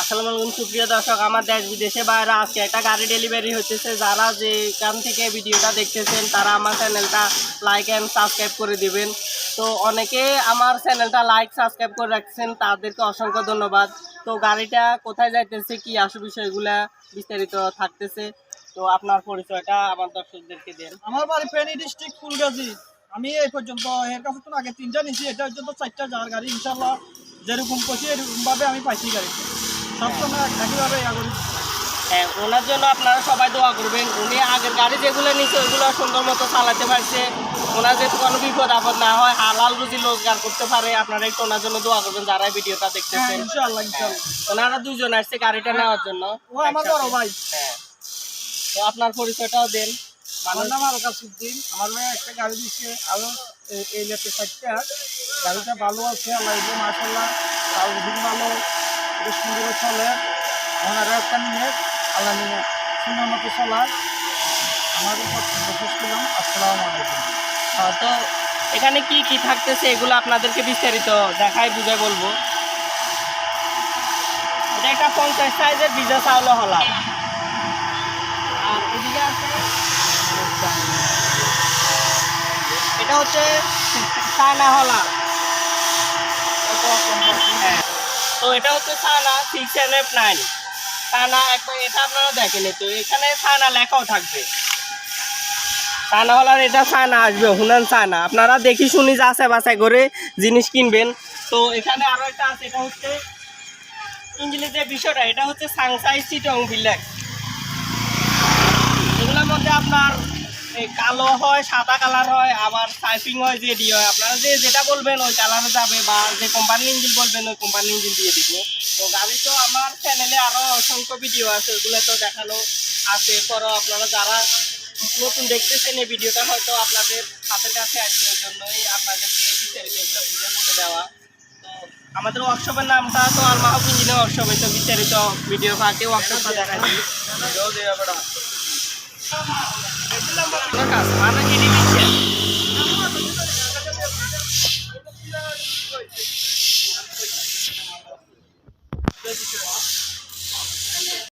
আসসালামু আলাইকুম, সুপ্রিয় দর্শক, আমার দেশ বিদেশে বাইরে আজকে একটা গাড়ি ডেলিভারি হচ্ছে যারা যেখান থেকে ভিডিওটা দেখতেছেন, তারা আমার চ্যানেলটা লাইক অ্যান্ড সাবস্ক্রাইব করে দিবেন। তো অনেকে আমার চ্যানেলটা লাইক সাবস্ক্রাইব করে রাখছেন, তাদেরকে অসংখ্য ধন্যবাদ। তো গাড়িটা কোথায় যাইতেছে, কি আসু বিষয়গুলা বিস্তারিত থাকতেছে, তো আপনার পরিচয়টা আমার দর্শকদেরকে দেন। আমার বাড়ি ফেনী ডিস্ট্রিক্ট ফুলগাজী। আমি এই পর্যন্ত, এর কাছে তো আগে তিনটা নিয়েছি এটা পর্যন্ত চারটা যাওয়ার গাড়ি ইনশাল্লাহ যেরকম করছি এরকমভাবে আমি পাইছি গাড়ি সবসময় একইভাবে হ্যাঁ ওনার জন্য আপনারা সবাই দোয়া করবেন। উনি আগের গাড়ি যেগুলো নিচ্ছে ওইগুলো সুন্দর মতো চালাতে পারছে। ওনার যেহেতু কোনো বিপদ আপদ না হয় হালাল রুজি রোজগার করতে পারে আপনারা একটু ওনার জন্য দোয়া করবেন যারা ভিডিওটা হ্যাঁ দেখতেছেন। ইনশাল্লাহ ওনারা দুজন আসছে গাড়িটা নেওয়ার জন্য। ও আমার বড় ভাই। হ্যাঁ। তো আপনার পরিচয়টাও দেন। আমার নাম উদ্দিন আমার ভাই একটা গাড়ি দিচ্ছে আরও এই- লেটে চারটা গাড়িটা ভালো আছে আল্লাহ মাসাল্লাহ ভালো। বেশ সুন্দর চলে এখন আরও একটা নিয়ে আল্লাহ নিয়ে সুন্দর মতো চলার করলাম আসসালামু আলাইকুম। হ্যাঁ, তো এখানে কি কি থাকতেছে এগুলো আপনাদেরকে বিস্তারিত দেখাই বুঝে বলব। এটা একটা পঞ্চাশ সাইজের ভিজা চাউল হলা। আর এদিকে আছে এটা হচ্ছে চায়না হলা। হ্যাঁ তো এটা হচ্ছে সানা সিক্স এন এফ নাইন থানা একবার এটা আপনারা দেখেন তো এখানে থানা লেখাও থাকবে। থানাওয়ালার এটা ছানা আসবে, হুনান ছানা আপনারা দেখি শুনি যাচাই বাছাই করে জিনিস কিনবেন। তো এখানে আরও একটা আছে, এটা হচ্ছে ইংলিশের বিষয়টা, এটা হচ্ছে সাংসাই সিটং বিলাক্স এগুলোর মধ্যে আপনার এই কালো হয়, সাদা কালার হয়, আবার সাইপিং হয় জেডি হয়। আপনারা যে যেটা বলবেন, ওই কালারে যাবে, বা যে কোম্পানির ইঞ্জিন বলবেন, ওই কোম্পানির ইঞ্জিন দিয়ে দিব। তো গাড়ি তো আমার চ্যানেলে আরও অসংখ্য ভিডিও আছে, ওগুলো তো দেখানো আছে। পরও আপনারা যারা নতুন দেখতেছেন এই ভিডিওটা হয়তো আপনাদের হাতের কাছে আসছে, ওই জন্যই আপনাদেরকে দেওয়া। তো আমাদের ওয়ার্কশপের নামটা তো আলমাহক ইঞ্জিনিয়ার ওয়ার্কশপে তো বিস্তারিত ভিডিও ফাঁকে ওয়ার্কশপটা দেখা দিই। আপনার কাজ মানে কিনে দিচ্ছেন